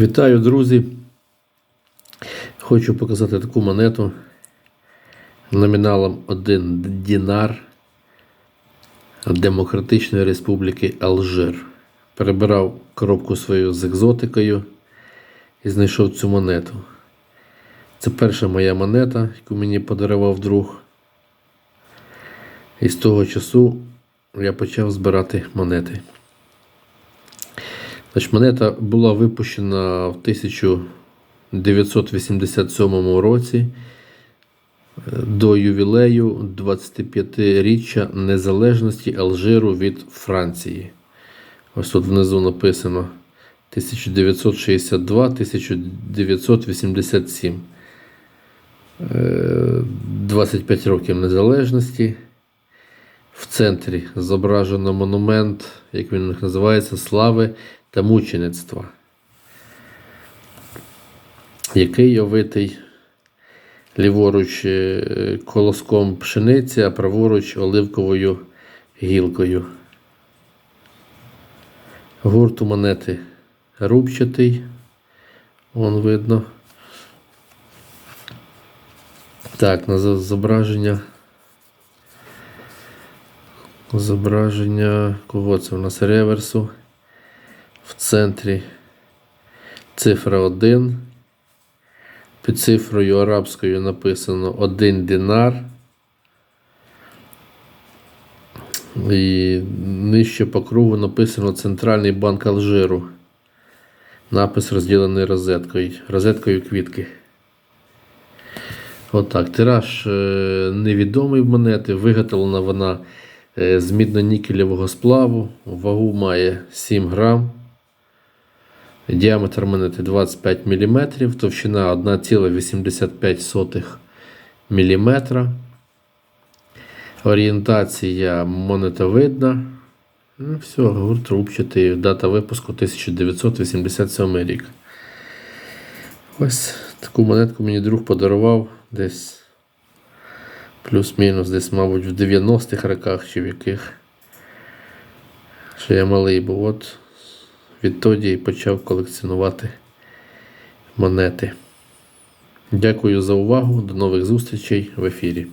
Вітаю, друзі! Хочу показати таку монету номіналом 1 дінар Демократичної Республіки Алжир. Перебирав коробку свою з екзотикою і знайшов цю монету. Це перша моя монета, яку мені подарував друг. І з того часу я почав збирати монети. Значить, монета була випущена в 1987 році е, до ювілею 25-річчя незалежності Алжиру від Франції. Ось тут внизу написано 1962-1987. Е, 25 років незалежності. В центрі зображено монумент, як він називається, слави та мучеництва, який овитий ліворуч е, колоском пшениці, а праворуч оливковою гілкою. Гурт у монети рубчатий, вон видно. Так, на зображення. Зображення кого це у нас реверсу. В центрі цифра 1. Під цифрою арабською написано 1 динар. І нижче по кругу написано Центральний банк Алжиру. Напис розділений розеткою. Розеткою квітки. Отак. Тираж е, невідомий монети. Виготовлена вона е, з мідно-нікелевого сплаву. Вагу має 7 грам. Діаметр монети 25 мм, товщина 1,85 мм. Орієнтація монетовидна. Ну, все, гурт рубчатий. Дата випуску 1987 рік. Ось таку монетку мені друг подарував десь плюс-мінус, десь, мабуть, в 90-х роках чи в яких. Що я малий був. От відтоді і почав колекціонувати монети. Дякую за увагу. До нових зустрічей в ефірі.